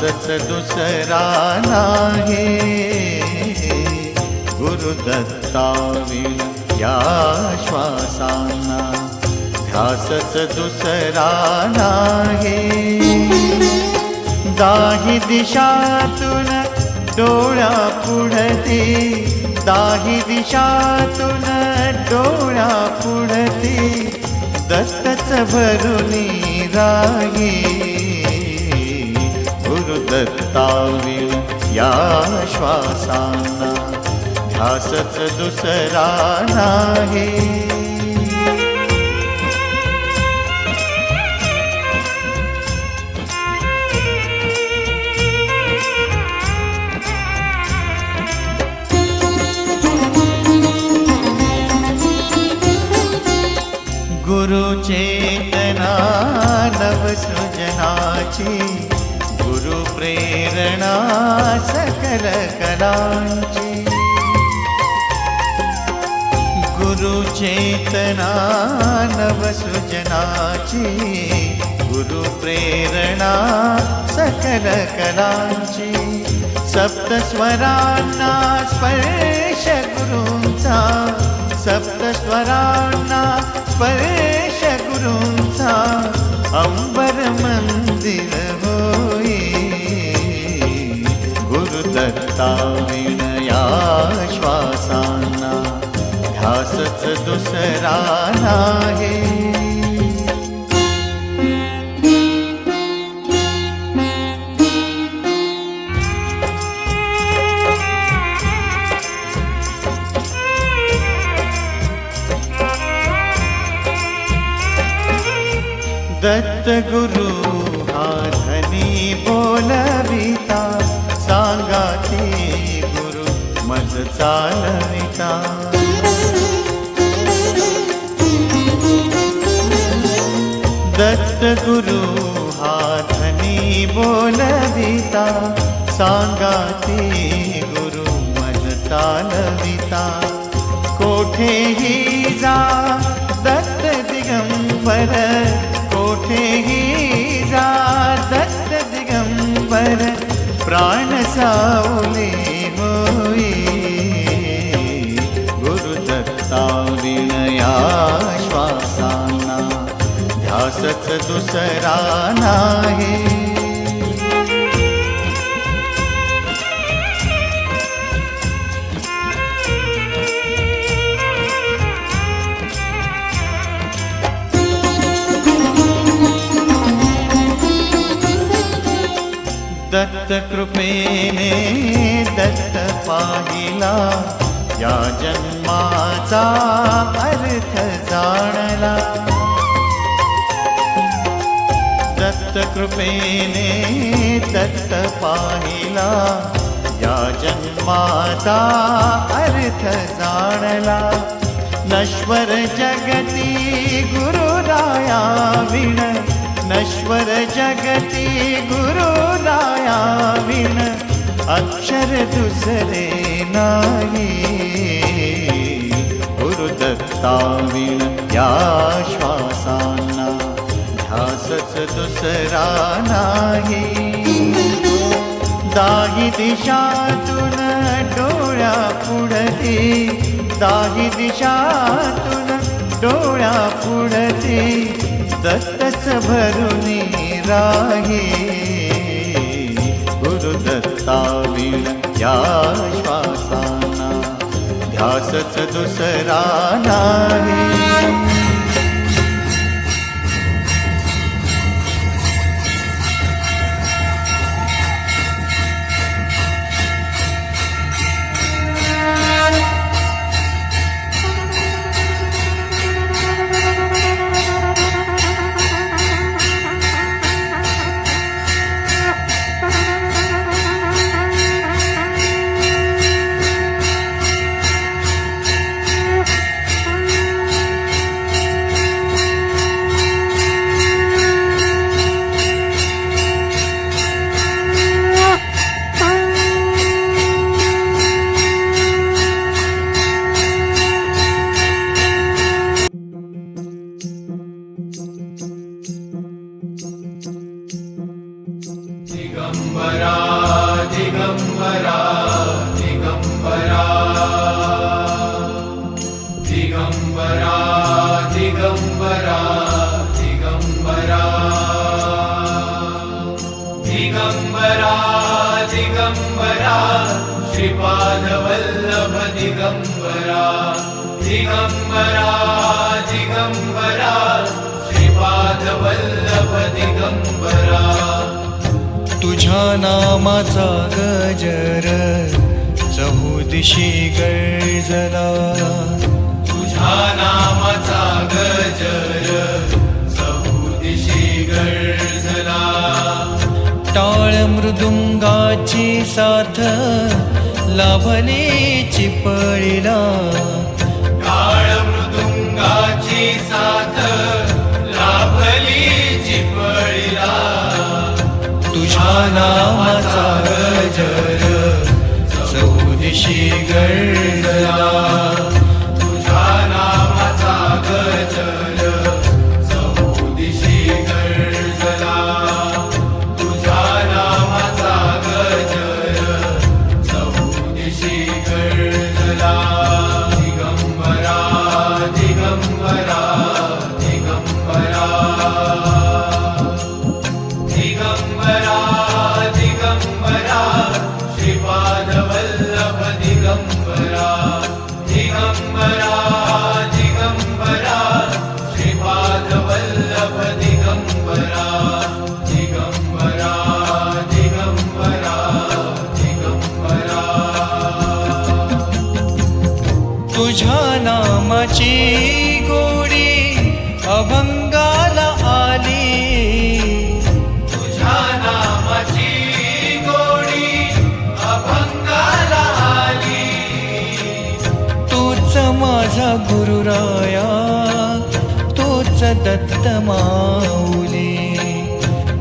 श्वासांना दुसरा नाही. गुरुदत्ताविण या श्वासांना ध्यासच दुसरा नाही. दाही दिशातून डोळ्या पुढती दाही दिशातून डोळ्या पुढती दत्तच भरुनी राही. गुरुदत्ताविण या श्वासांना ध्यासच दुसरा नाही. गुरुचेतना नवसृजनाची सकल गुरु गुरुचेतना नवसृजनाची गुरुप्रेरणा सकल कलांची सप्तस्वरांना स्पर्श गुरूंचा सप्तस्वरांना स्पर्श गुरूंचा गुरुदत्ता विनया श्वासांना ध्यासच दुसरा नाही. माझ चालविता दत्त गुरु हा धनी बोलविता सांगा ती गुरु मज चालविता कोठेही जा दत्त दिगंबर कोठेही जा दत्त दिगंबर प्राण साऊ दुसरा नाही. दत्त कृपेने दत्त पाहिला या जन्माचा अर्थ जाणला. कृपेने दत्त पाहिला. या जन्माचा अर्थ जाणला. नश्वर जगती गुरुराया विण नश्वर जगती गुरुराया विण अक्षर दुसरे नाही. गुरुदत्ता विण या श्वासा ध्यासच दुसरा नाही. दाही दिशातून डोळ्या पुढती. दाही दिशातून डोळ्या पुढती. दत्तच भरून राही. गुरुदत्ता विण या श्वासाना. ध्यासच दुसरा नाही. पादवल्लभ दिगंबरा दिगंबरा दिगम्बरा श्रीपादवल्लभ दिगंबरा तुझ्या नामाचा गजर चहुदिशी गजला तुझ्या नामाचा गजर चहुदिशी गजला टाळ मृदुंगाची साथ लाभले चिपळीला. काळ मृदुंगाची साथ लाभली चिपळीला. तुझ्या नामाचा माझा गुरुराया तूच दत्त माऊली.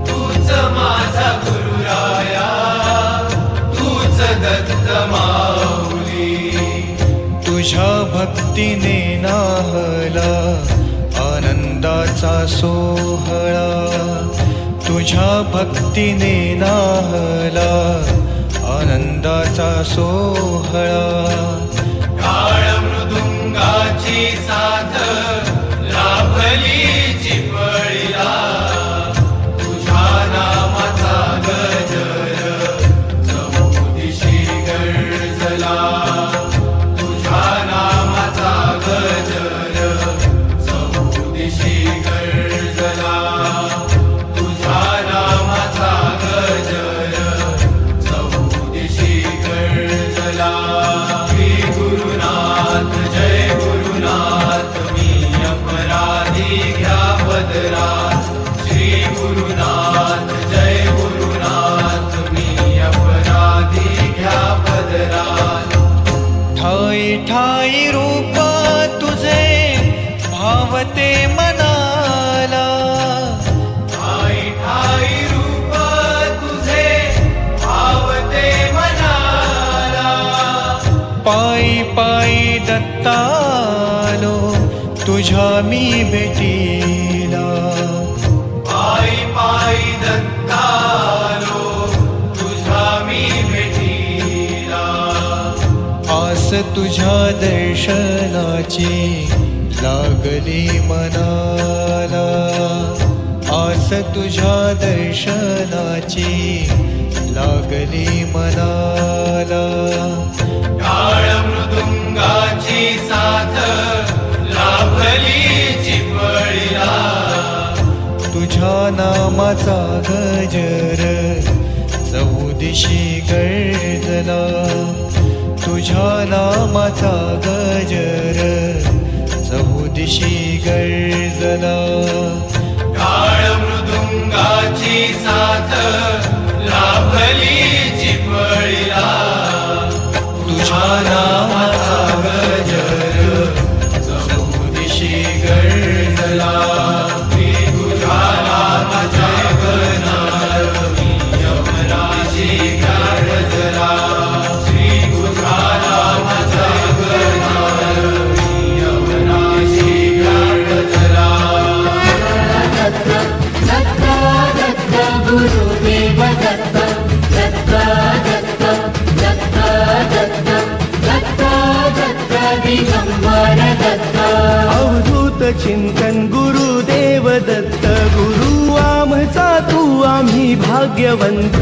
तूच माझा गुरुराया तूच दत्त माऊली. तुझ्या भक्तीने नाहला आनंदाचा सोहळा. तुझ्या भक्तीने नाहला आनंदाचा सोहळा. साथ लाभली ठाई ठाई रूप तुझे भावते मनाला. ठाई ठाई रूप तुझे भावते मनाला. पायी पायी दत्तालो तुझ्या मी भेटीला तुझ्या दर्शनाची लागली मनाला. आस तुझ्या दर्शनाची लागली मनाला. काळ मृदुंगाची साथ लाभली चिपळीला. तुझ्या नामाचा गजर चौदिशी गर्जला तुझ्या नामाचा गजर चौदिशी गर्जला अवधूत चिंतन गुरुदेव दत्त गुरु आमचा तू आम्ही भाग्यवंत.